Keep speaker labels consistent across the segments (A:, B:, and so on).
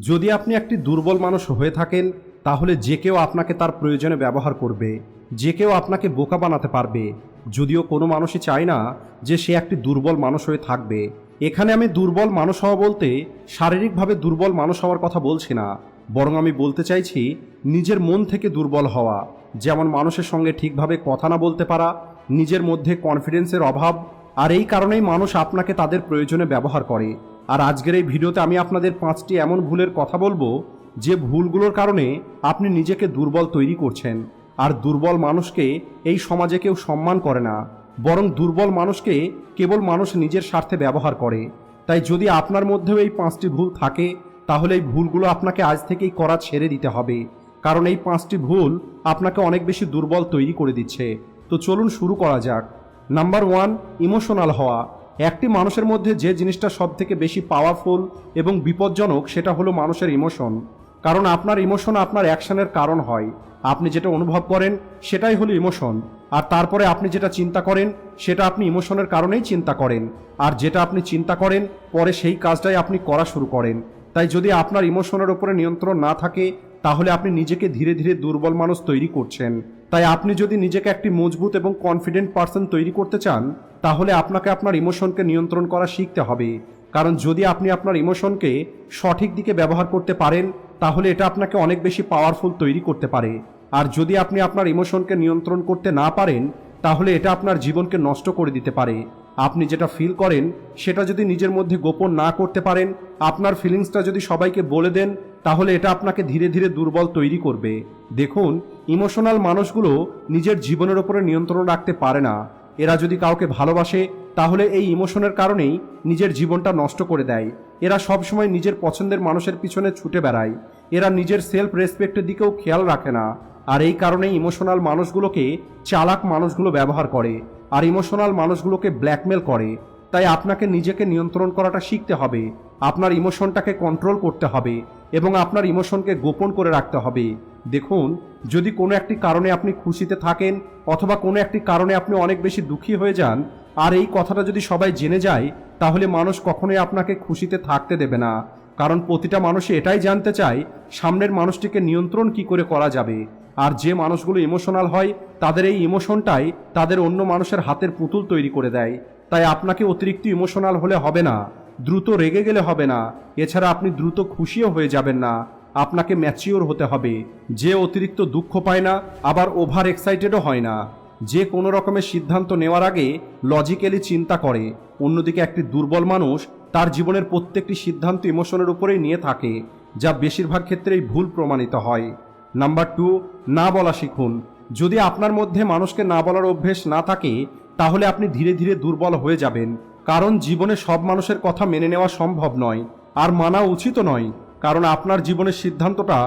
A: যদি আপনি একটি দুর্বল মানুষ হয়ে থাকেন, তাহলে যে কেউ আপনাকে তার প্রয়োজনে ব্যবহার করবে, যে কেউ আপনাকে বোকা বানাতে পারবে। যদিও কোনো মানুষই চায় না যে সে একটি দুর্বল মানুষ হয়ে থাকবে। এখানে আমি দুর্বল মানুষ হওয়া বলতে শারীরিকভাবে দুর্বল মানুষ হওয়ার কথা বলছি না। বরং আমি বলতে চাইছি, নিজের মন থেকে দুর্বল হওয়া। যেমন মানুষের সঙ্গে ঠিকভাবে কথা না বলতে পারা, নিজের মধ্যে কনফিডেন্সের অভাব, আর এই কারণেই মানুষ আপনাকে তাদের প্রয়োজনে ব্যবহার করে। আর আজকের এই ভিডিওতে আমি আপনাদের পাঁচটি এমন ভুলের কথা বলব যে ভুলগুলোর কারণে আপনি নিজেকে দুর্বল তৈরি করছেন। আর দুর্বল মানুষকে এই সমাজে কেউ সম্মান করে না। বরং দুর্বল মানুষকে কেবল মানুষ নিজের স্বার্থে ব্যবহার করে। তাই যদি আপনার মধ্যেও এই পাঁচটি ভুল থাকে, তাহলে এই ভুলগুলো আপনাকে আজ থেকেই করা ছেড়ে দিতে হবে। কারণ এই পাঁচটি ভুল আপনাকে অনেক বেশি দুর্বল তৈরি করে দিচ্ছে। তো চলুন শুরু করা যাক। নাম্বার ওয়ান, ইমোশনাল হওয়া। একটি মানুষের মধ্যে যে জিনিসটা সব থেকে বেশি পাওয়ারফুল এবং বিপজ্জনক, সেটা হলো মানুষের ইমোশন কারণ আপনার ইমোশন আপনার অ্যাকশনের কারণ হয়। আপনি যেটা অনুভব করেন, সেটাই হলো ইমোশন আর তারপরে আপনি যেটা চিন্তা করেন, সেটা আপনি ইমোশনের কারণেই চিন্তা করেন। আর যেটা আপনি চিন্তা করেন, পরে সেই কাজটাই আপনি করা শুরু করেন। তাই যদি আপনার ইমোশনের উপরে নিয়ন্ত্রণ না থাকে, তাহলে আপনি নিজেকে ধীরে ধীরে দুর্বল মানুষ তৈরি করছেন। তাই আপনি যদি নিজেকে একটি মজবুত এবং কনফিডেন্ট পার্সন তৈরি করতে চান, তাহলে আপনাকে আপনার ইমোশনকে নিয়ন্ত্রণ করা শিখতে হবে। কারণ যদি আপনি আপনার ইমোশনকে সঠিক দিকে ব্যবহার করতে পারেন, তাহলে এটা আপনাকে অনেক বেশি পাওয়ারফুল তৈরি করতে পারে। আর যদি আপনি আপনার ইমোশনকে নিয়ন্ত্রণ করতে না পারেন, তাহলে এটা আপনার জীবনকে নষ্ট করে দিতে পারে। আপনি যেটা ফিল করেন, সেটা যদি নিজের মধ্যে গোপন না করতে পারেন, আপনার ফিলিংসটা যদি সবাইকে বলে দেন তাহলে এটা আপনাকে ধীরে ধীরে দুর্বল তৈরি করবে। দেখুন, ইমোশনাল মানুষগুলো নিজের জীবনের ওপরে নিয়ন্ত্রণ রাখতে পারে না। এরা যদি কাউকে ভালোবাসে, তাহলে এই ইমোশনের কারণেই নিজের জীবনটা নষ্ট করে দেয়। এরা সবসময় নিজের পছন্দের মানুষের পিছনে ছুটে বেড়ায়। এরা নিজের সেলফ রেসপেক্টের দিকেও খেয়াল রাখে না। আর এই কারণে ইমোশনাল মানুষগুলোকে চালাক মানুষগুলো ব্যবহার করে। আর ইমোশনাল মানুষগুলোকে ব্ল্যাকমেল করে। তাই আপনাকে নিজেকে নিয়ন্ত্রণ করাটা শিখতে হবে। আপনার ইমোশনটাকে কন্ট্রোল করতে হবে এবং আপনার ইমোশনকে গোপন করে রাখতে হবে। দেখুন, যদি কোনো একটি কারণে আপনি খুশিতে থাকেন অথবা কোনো একটি কারণে আপনি অনেক বেশি দুঃখী হয়ে যান, আর এই কথাটা যদি সবাই জেনে যায়, তাহলে মানুষ কখনোই আপনাকে খুশিতে থাকতে দেবে না। কারণ প্রতিটা মানুষই এটাই জানতে চায়, সামনের মানুষটিকে নিয়ন্ত্রণ কি করে করা যাবে। আর যে মানুষগুলো ইমোশনাল হয়, তাদের এই ইমোশনটাই তাদের অন্য মানুষের হাতের পুতুল তৈরি করে দেয়। তাই আপনাকে অতিরিক্ত ইমোশনাল হলে হবে না। দ্রুত রেগে গেলে হবে না। এছাড়া আপনি দ্রুত খুশিও হয়ে যাবেন না। আপনাকে ম্যাচিওর হতে হবে। যে অতিরিক্ত দুঃখ পায় না, আবার ওভার এক্সাইটেডও হয় না। যে কোনো রকমের সিদ্ধান্ত নেওয়ার আগে লজিক্যালি চিন্তা করে। অন্যদিকে একটি দুর্বল মানুষ তার জীবনের প্রত্যেকটি সিদ্ধান্ত ইমোশনের উপরেই নিয়ে থাকে, যা বেশিরভাগ ক্ষেত্রেই ভুল প্রমাণিত হয়। নাম্বার টু না বলা শিখুন। যদি আপনার মধ্যে মানুষকে না বলার অভ্যেস না থাকে, তাহলে আপনি ধীরে ধীরে দুর্বল হয়ে যাবেন। কারণ জীবনে সব মানুষের কথা মেনে নেওয়া সম্ভব নয়, আর মানা উচিত নয়, কারণ আপনার জীবনের সিদ্ধান্তটা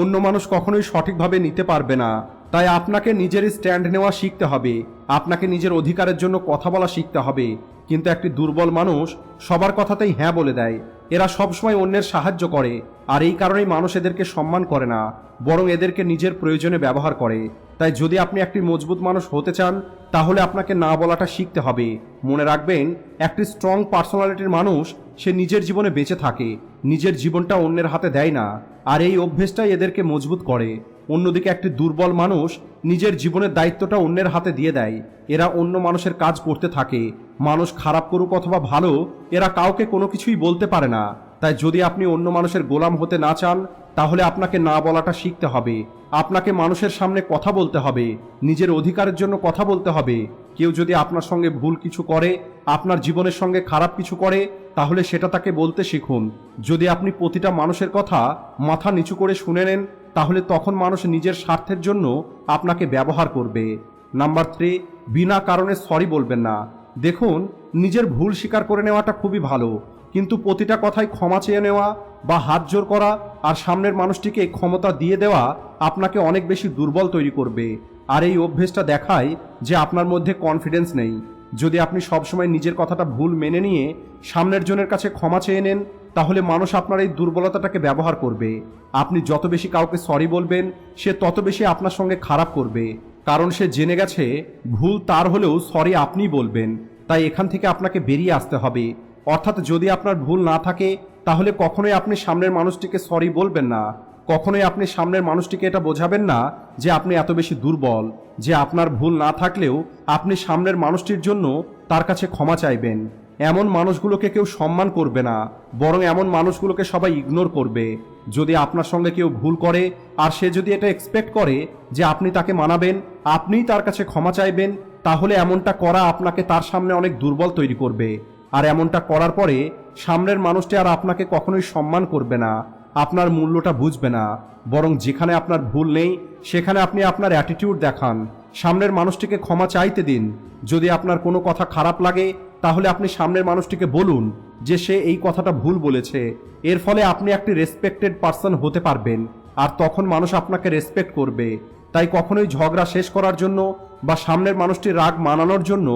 A: অন্য মানুষ কখনোই সঠিকভাবে নিতে পারবে না। তাই আপনাকে নিজের স্ট্যান্ড নেওয়া শিখতে হবে, আপনাকে নিজের অধিকারের জন্য কথা বলা শিখতে হবে। কিন্তু একটি দুর্বল মানুষ সবার কথাতেই হ্যাঁ বলে দেয়। এরা সবসময় অন্যের সাহায্য করে, আর এই কারণেই মানুষ এদেরকে সম্মান করে না, বরং এদেরকে নিজের প্রয়োজনে ব্যবহার করে। তাই যদি আপনি একটি মজবুত মানুষ হতে চান, তাহলে আপনাকে না বলাটা শিখতে হবে। মনে রাখবেন, একটি স্ট্রং পার্সোনালিটির মানুষ, সে নিজের জীবনে বেঁচে থাকে, নিজের জীবনটা অন্যের হাতে দেয় না, আর এই অভ্যেসটাই এদেরকে মজবুত করে। অন্যদিকে একটি দুর্বল মানুষ, নিজের জীবনের দায়িত্বটা অন্যের হাতে দিয়ে দেয়। এরা অন্য মানুষের কাজ করতে থাকে। মানুষ খারাপ করুক অথবা ভালো, এরা কাউকে কোনো কিছুই বলতে পারে না। তাই যদি আপনি অন্য মানুষের গোলাম হতে না চান, তাহলে আপনাকে না বলাটা শিখতে হবে। আপনাকে মানুষের সামনে কথা বলতে হবে, নিজের অধিকারের জন্য কথা বলতে হবে। কেউ যদি আপনার সঙ্গে ভুল কিছু করে, আপনার জীবনের সঙ্গে খারাপ কিছু করে, তাহলে সেটা তাকে বলতে শিখুন। যদি আপনি প্রতিটা মানুষের কথা মাথা নিচু করে শুনে নেন, তাহলে তখন মানুষ নিজের স্বার্থের জন্য আপনাকে ব্যবহার করবে। নাম্বার থ্রি, বিনা কারণে সরি বলবেন না। দেখুন, নিজের ভুল স্বীকার করে নেওয়াটা খুবই ভালো। কিন্তু প্রতিটা কথায় ক্ষমা চেয়ে নেওয়া বা হাত জোর করা আর সামনের মানুষটিকে ক্ষমতা দিয়ে দেওয়া আপনাকে অনেক বেশি দুর্বল তৈরি করবে। আর এই অভ্যেসটা দেখায় যে আপনার মধ্যে কনফিডেন্স নেই। যদি আপনি সবসময় নিজের কথাটা ভুল মেনে নিয়ে সামনের জনের কাছে ক্ষমা চেয়ে নেন, তাহলে মানুষ আপনার এই দুর্বলতাটাকে ব্যবহার করবে। আপনি যত বেশি কাউকে সরি বলবেন, সে তত বেশি আপনার সঙ্গে খারাপ করবে। কারণ সে জেনে গেছে, ভুল তার হলেও সরি আপনি বলবেন। তাই এখান থেকে আপনাকে বেরিয়ে আসতে হবে। অর্থাৎ যদি আপনার ভুল না থাকে, তাহলে কখনোই আপনি সামনের মানুষটিকে সরি বলবেন না। কখনোই আপনি সামনের মানুষটিকে এটা বোঝাবেন না যে আপনি এত বেশি দুর্বল, যে আপনার ভুল না থাকলেও আপনি সামনের মানুষটির জন্য তার কাছে ক্ষমা চাইবেন। এমন মানুষগুলোকে কেউ সম্মান করবে না, বরং এমন মানুষগুলোকে সবাই ইগনোর করবে। যদি আপনার সঙ্গে কেউ ভুল করে, আর সে যদি এটা এক্সপেক্ট করে যে আপনি তাকে মানাবেন, আপনিই তার কাছে ক্ষমা চাইবেন, তাহলে এমনটা করা আপনাকে তার সামনে অনেক দুর্বল তৈরি করবে। আর এমনটা করার পরে সামনের মানুষটি আর আপনাকে কখনোই সম্মান করবে না, আপনার মূল্যটা বুঝবে না, বরং যেখানে আপনার ভুল নেই, সেখানে আপনি আপনার অ্যাটিটিউড দেখান। সামনের মানুষটিকে ক্ষমা চাইতে দিন। যদি আপনার কোনো কথা খারাপ লাগে, তাহলে আপনি সামনের মানুষটিকে বলুন যে সে এই কথাটা ভুল বলেছে। এর ফলে আপনি একটি রেসপেক্টেড পার্সন হতে পারবেন, আর তখন মানুষ আপনাকে রেসপেক্ট করবে। তাই কখনোই ঝগড়া শেষ করার জন্য বা সামনের মানুষটির রাগ মানানোর জন্য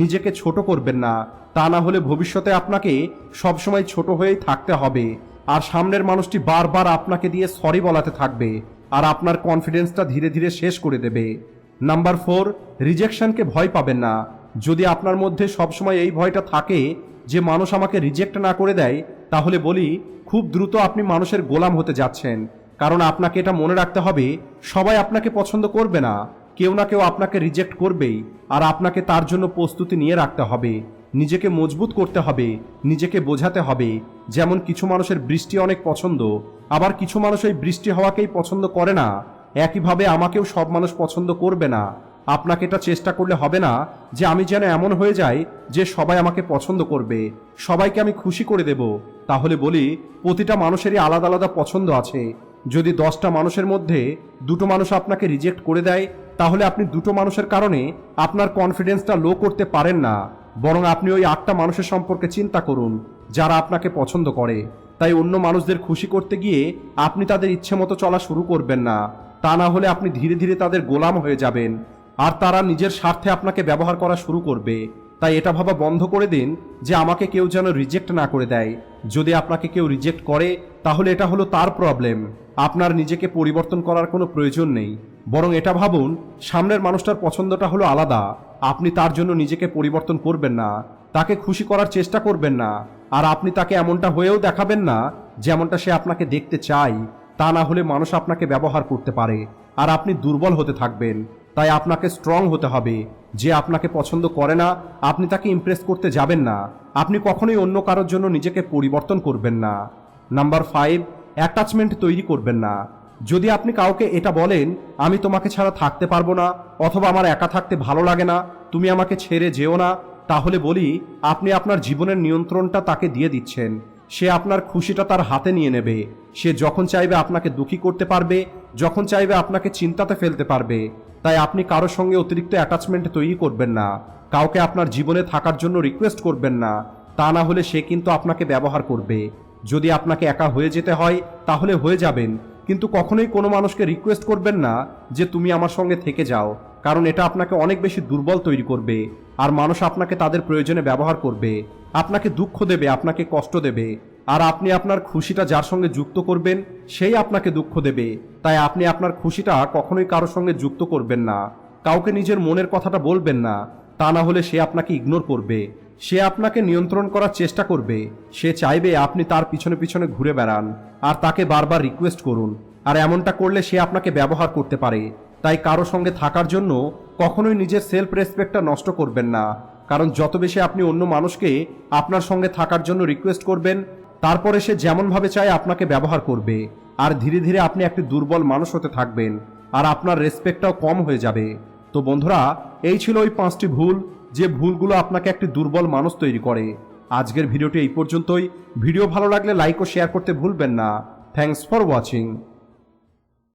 A: নিজেকে ছোট করবেন না। তা না হলে ভবিষ্যতে আপনাকে সবসময় ছোট হয়েই থাকতে হবে। আর সামনের মানুষটি বারবার আপনাকে দিয়ে সরি বলাতে থাকবে আর আপনার কনফিডেন্সটা ধীরে ধীরে শেষ করে দেবে। নাম্বার ফোর রিজেকশনকে ভয় পাবেন না। যদি আপনার মধ্যে সবসময় এই ভয়টা থাকে যে মানুষ আমাকে রিজেক্ট না করে দেয়, তাহলে বলি, খুব দ্রুত আপনি মানুষের গোলাম হতে যাচ্ছেন। কারণ আপনাকে এটা মনে রাখতে হবে, সবাই আপনাকে পছন্দ করবে না, কেউ না কেউ আপনাকে রিজেক্ট করবেই, আর আপনাকে তার জন্য প্রস্তুতি নিয়ে রাখতে হবে, নিজেকে মজবুত করতে হবে, নিজেকে বোঝাতে হবে, যেমন কিছু মানুষের বৃষ্টি অনেক পছন্দ, আবার কিছু মানুষ এই বৃষ্টি হওয়াকেই পছন্দ করে না, একইভাবে আমাকেও সব মানুষ পছন্দ করবে না, আপনাকে এটা চেষ্টা করলে হবে না, যে আমি যেন এমন হয়ে যাই যে সবাই আমাকে পছন্দ করবে, সবাইকে আমি খুশি করে দেব, তাহলে বলি, প্রতিটা মানুষেরই আলাদা আলাদা পছন্দ আছে যদি দশটা মানুষের মধ্যে দুটো মানুষ আপনাকে রিজেক্ট করে দেয়, তাহলে আপনি দুটো মানুষের কারণে আপনার কনফিডেন্সটা লো করতে পারেন না। বরং আপনি ওই আটটা মানুষের সম্পর্কে চিন্তা করুন, যারা আপনাকে পছন্দ করে। তাই অন্য মানুষদের খুশি করতে গিয়ে আপনি তাদের ইচ্ছে মতো চলা শুরু করবেন না। তা না হলে আপনি ধীরে ধীরে তাদের গোলাম হয়ে যাবেন। আর তারা নিজের স্বার্থে আপনাকে ব্যবহার করা শুরু করবে। তাই এটা ভাবা বন্ধ করে দিন যে আমাকে কেউ যেন রিজেক্ট না করে দেয়। যদি আপনাকে কেউ রিজেক্ট করে তাহলে এটা হলো তার প্রবলেম আপনার নিজেকে পরিবর্তন করার কোনো প্রয়োজন নেই। বরং এটা ভাবুন, সামনের মানুষটার পছন্দটা হলো আলাদা। আপনি তার জন্য নিজেকে পরিবর্তন করবেন না, তাকে খুশি করার চেষ্টা করবেন না, আর আপনি তাকে এমনটা হয়েও দেখাবেন না, যেমনটা সে আপনাকে দেখতে চায়। তা না হলে মানুষ আপনাকে ব্যবহার করতে পারে, আর আপনি দুর্বল হতে থাকবেন। তাই আপনাকে স্ট্রং হতে হবে। যে আপনাকে পছন্দ করে না, আপনি তাকে ইমপ্রেস করতে যাবেন না। আপনি কখনোই অন্য কারোর জন্য নিজেকে পরিবর্তন করবেন না। নাম্বার ফাইভ অ্যাটাচমেন্ট তৈরি করবেন না। যদি আপনি কাউকে এটা বলেন, আমি তোমাকে ছাড়া থাকতে পারব না, অথবা আমার একা থাকতে ভালো লাগে না, তুমি আমাকে ছেড়ে যেও না, তাহলে বলি, আপনি আপনার জীবনের নিয়ন্ত্রণটা তাকে দিয়ে দিচ্ছেন। সে আপনার খুশিটা তার হাতে নিয়ে নেবে। সে যখন চাইবে আপনাকে দুঃখী করতে পারবে, যখন চাইবে আপনাকে চিন্তাতে ফেলতে পারবে। তাই আপনি কারোর সঙ্গে অতিরিক্ত অ্যাটাচমেন্ট তৈরি করবেন না। কাউকে আপনার জীবনে থাকার জন্য রিকোয়েস্ট করবেন না। তা না হলে সে কিন্তু আপনাকে ব্যবহার করবে। যদি আপনাকে একা হয়ে যেতে হয়, তাহলে হয়ে যাবেন। কিন্তু কখনোই কোনো মানুষকে রিকোয়েস্ট করবেন না যে তুমি আমার সঙ্গে থেকে যাও, কারণ এটা আপনাকে অনেক বেশি দুর্বল তৈরি করবে, আর মানুষ আপনাকে তাদের প্রয়োজনে ব্যবহার করবে। আপনাকে দুঃখ দেবে, আপনাকে কষ্ট দেবে, আর আপনি আপনার খুশিটা যার সঙ্গে যুক্ত করবেন, সেই আপনাকে দুঃখ দেবে। তাই আপনি আপনার খুশিটা কখনোই কারোর সঙ্গে যুক্ত করবেন না। কাউকে নিজের মনের কথাটা বলবেন না, তা না হলে সে আপনাকে ইগনোর করবে। সে আপনাকে নিয়ন্ত্রণ করার চেষ্টা করবে। সে চাইবে আপনি তার পিছনে পিছনে ঘুরে বেড়ান আর তাকে বারবার রিকোয়েস্ট করুন। আর এমনটা করলে সে আপনাকে ব্যবহার করতে পারে। তাই কারও সঙ্গে থাকার জন্য কখনোই নিজের সেলফ রেসপেক্টটা নষ্ট করবেন না। কারণ যত বেশি আপনি অন্য মানুষকে আপনার সঙ্গে থাকার জন্য রিকোয়েস্ট করবেন, তারপরে সে যেমনভাবে চায় আপনাকে ব্যবহার করবে। আর ধীরে ধীরে আপনি একটি দুর্বল মানুষ হতে থাকবেন। আর আপনার রেসপেক্টটাও কম হয়ে যাবে। তো বন্ধুরা, এই ছিল ওই পাঁচটি ভুল। যে ভুলগুলো আপনাকে একটি দুর্বল মানুষ তৈরি করে। আজকের ভিডিওটি এই পর্যন্তই। ভিডিও ভালো লাগলে লাইক ও শেয়ার করতে ভুলবেন না। Thanks for watching